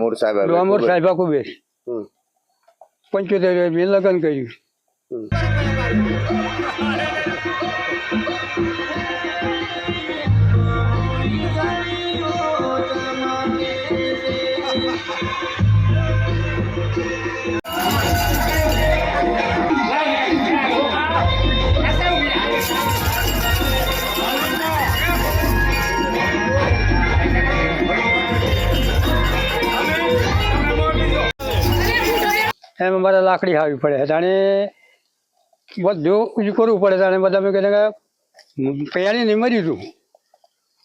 ડામોર સાહેબ હવે સાહેબ કુબેર પંચોતેર મેં લગ્ન કર્યું. એમ અમારે લાકડી ખાવી પડે. જાણે બધું કરવું પડે જાણે બધા મેં કીધું કે પૈયાની નહીં મરી તું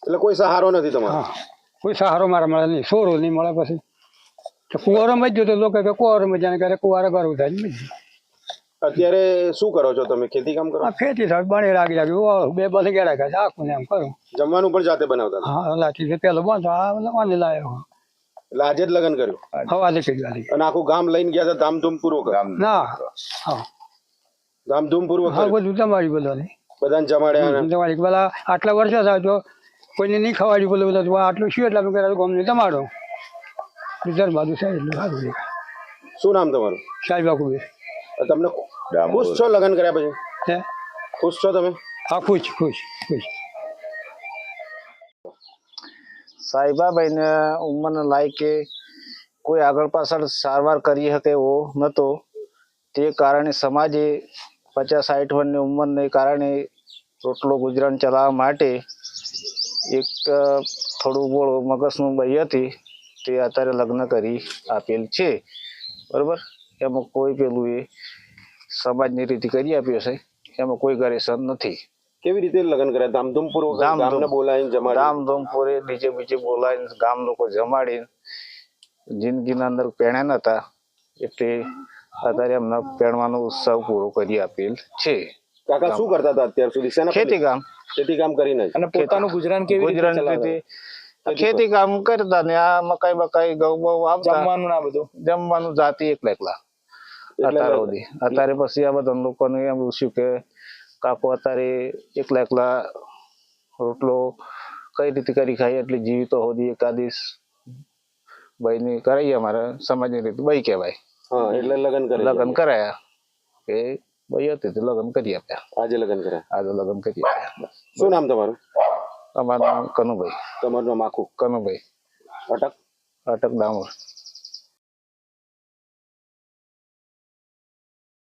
એટલે કોઈ સહારો નથી તમારો? હા. કોઈ સહારો મારા મળે નહીં. સોરો નહીં મળે પછી. તો કુવારો મજ્યો તો લોકો કે કુવારો મજાને કરે કુવારો કરવું થાય મજ અત્યારે શું કરો છો તમે? ખેતી કામ કરો? ખેતી થાય બને લાગી લાગી. બે બસ ગેડા કરે આખું એમ કરું. જમવાનું પણ જાતે બનાવતા હા લાચી છે. પેલો બંધ આ લવાની લાયો. એટલે આજે જ લગ્ન કર્યું. હવા લીધી ગાડી અને આખું ગામ લઈને ગયા હતા ધામધૂમ પૂર્વક ના. હા. ધામધૂમ પૂર્વક હા બધું તમારી બધાને બધાને જમાડ્યા જમાડી પેલા આટલા વર્ષો થાય તો કોઈને નહીં ખવાડી બોલું બધા. તો આટલું શું એટલે અમે કર્યા ગમને તમારો રિઝર્વ બાજુ સાહેબ એટલું સારું શું નામ તમારું? સાહેબ કુબેર તમને ખુશ છો લગ્ન કર્યા પછી? હે? ખુશ છો તમે? હા ખુશ ખુશ ખુશ. સાહેબાભાઈને ઉંમરને લાયકે કોઈ આગળ પાછળ સારવાર કરી શકે એવો નહોતો તે કારણે સમાજે પચાસ સાઠ વર્ષની ઉંમરને કારણે રોટલો ગુજરાન ચલાવવા માટે એક થોડું બોળ મગજનું બઈ હતી. તે અત્યારે લગ્ન કરી આપેલ છે. બરાબર? એમાં કોઈ પેલું એ સમાજની રીતે કરી આપ્યો છે. એમાં કોઈ ગરેસન નથી. કેવી રીતે લગ્ન કર્યા? ધામધૂમ ગામને બોલાવીને જમાડી ધામધૂમપૂરે ડીજે બીજે બોલાવીને ગામ લોકો જમાડીને જિંદગીના અંદર પહેણ્યા નતા. એટલે અત્યારે એમના પહેણવાનો ઉત્સવ પૂરો કરી આપેલ છે. કાકા શું કરતા હતા અત્યાર સુધી? શેના ખેતી કામ. ખેતી કામ કરીને અને પોતાનું ગુજરાન કેવી ગુજરાન રીતે ખેતી કામ. કરતા ને આ મકાઈ બકાઈ ઘઉં બહુ આવતા. જમવાનું ના બધું? જમવાનું જાતિ એકલા એકલા. અત્યારે સુધી. અત્યારે પછી આ બધા લોકોને એમ પૂછ્યું કે કાકો અત્યારે એકલા એકલા રોટલો કઈ રીતે કરી ખાઈએ એટલે જીવી તો હોદી એકાદીશ ભાઈ કરાઈએ અમારે સમાજની રીતે. ભાઈ કહેવાય. એટલે લગ્ન લગ્ન કરાયા. કે ભાઈ હતી તો લગ્ન કરી આપ્યા. આજે લગ્ન કર્યા? આજે લગ્ન કરી આપ્યા. શું નામ તમારું? અમારું નામ કનુભાઈ. તમારું નામ આખું? કનુભાઈ. અટક? અટક ડામોર.